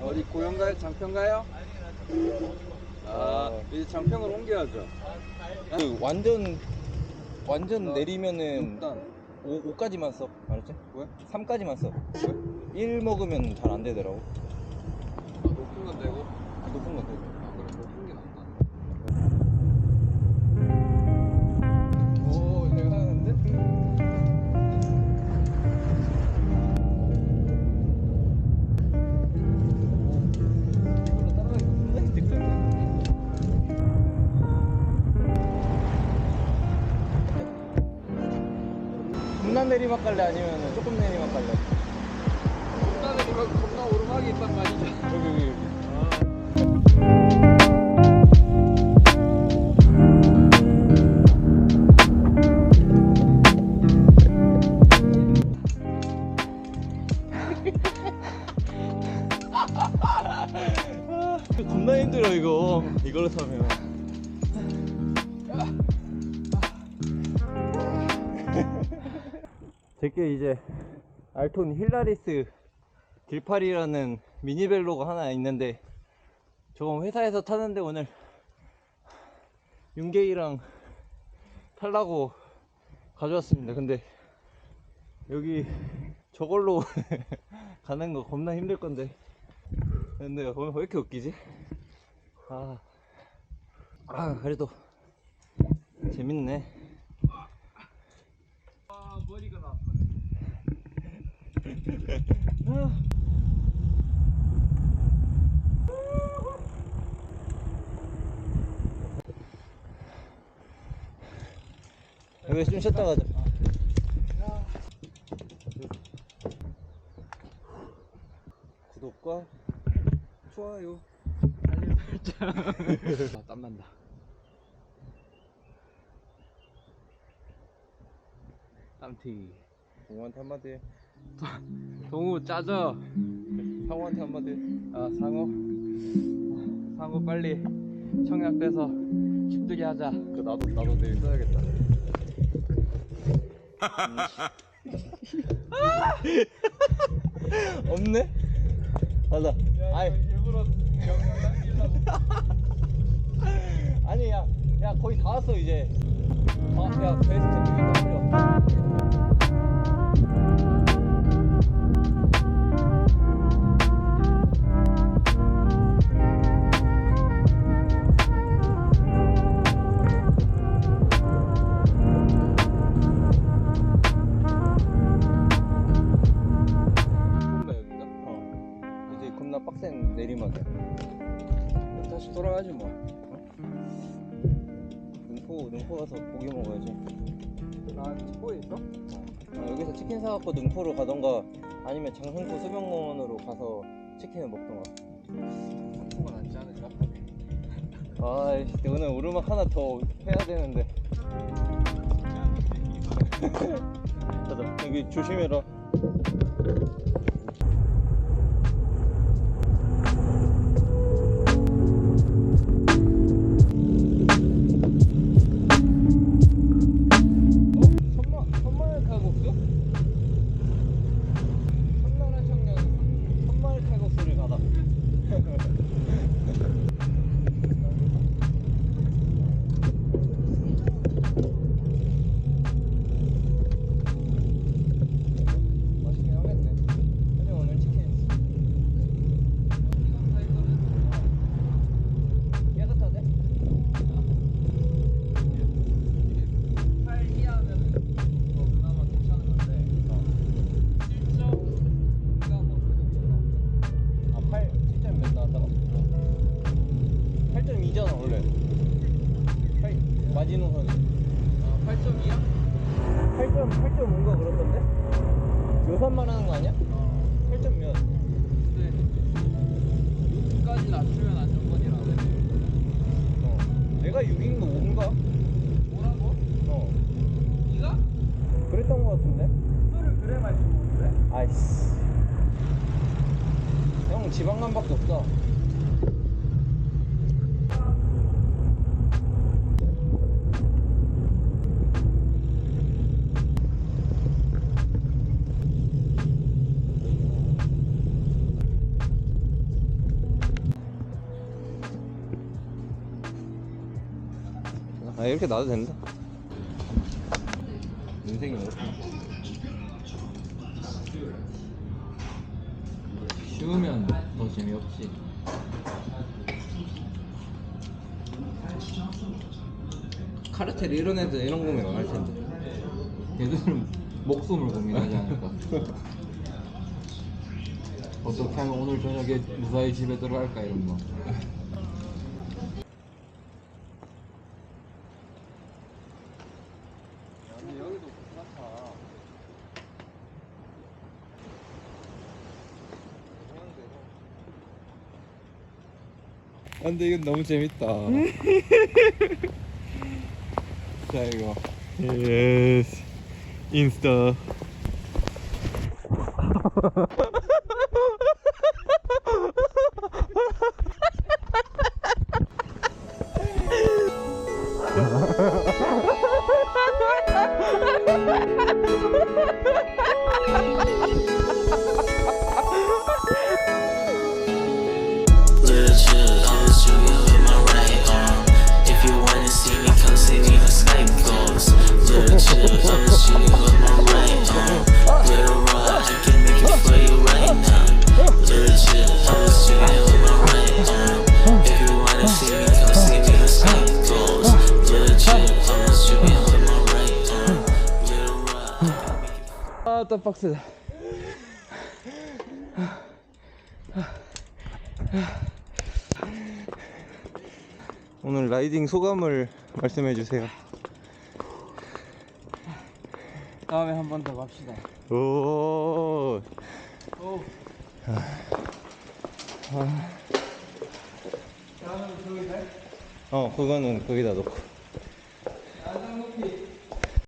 어디 고영가요? 장평가요? 아 이제 장평으로 옮겨야죠. 그 완전 완전 내리면은 일단 5, 5까지만 써. 알았지? 왜? 3까지만 써. 1 먹으면 잘 안 되더라고. 높은 건 되고. 높은 건데 아 겁나 내리막 갈래 아니면 조금 내리막 갈래? 겁나 내리막 겁나 오르막이 있단 말이죠. 여기 여기 여기 제게 이제 알톤 힐라리스 길팔이라는 미니벨로가 하나 있는데 저건 회사에서 타는데 오늘 윤계이랑 타려고 가져왔습니다. 근데 여기 저걸로 가는 거 겁나 힘들 건데. 근데 오늘 왜 이렇게 웃기지? 아, 아 그래도 재밌네 아 머리가 나. 여기 좀 쉬었다 가자 구독과 좋아요 알림 설정. 아 땀난다. 땀티. 동호한테 한마디 해 동우 짜져. 상호한테 한마디 해아 상호. 상호 빨리 청약 돼서 기쁘게 하자. 그 나도 나도 내일 써야겠다 없네? 맞아 아니 일부러 영상 남기려고. 아니 야, 야 거의 다 왔어 이제 아야 베스트 되게 떨려 빡센 내리막이야 다시 돌아가지 뭐. 능포 능포 가서 고기 먹어야지. 아 찍고 있어? 아, 여기서 치킨 사갖고 능포로 가던가 아니면 장흥포 수변공원으로 가서 치킨을 먹던가. 상품은 낫지 않을까? 아이씨 오늘 오르막 하나 더 해야 되는데. 가자. 여기 조심해라 마지노선이. 아 8.2야? 8점, 8.5인가 그렇던데? 요산만 하는 거 아니야? 어 8점 몇? 근데 6까지 낮추면 안정권이라네 어. 내가 6인가 5인가? 뭐라고? 어. 네가? 그랬던 거 같은데? 술을 그래 마시는 건데? 아이씨. 형 지방간밖에 없어. 아 이렇게 놔도 된다. 인생이 이렇게. 쉬우면 더 재미없지. 카르텔 이런 애들 이런 고민 안할 텐데. 걔들은 목숨을 고민하지 않을까. 어떻게 하면 오늘 저녁에 무사히 집에 들어갈까 이런 거. 근데 여기도 괜찮다. 근데 이건 너무 재밌다. 자 이거. 예스 인스타 아또 빡세다. 오늘 라이딩 소감을 말씀해 주세요. 다음에 한 번 더 갑시다. 오. 오. 어, 그거는 거기다 놓고.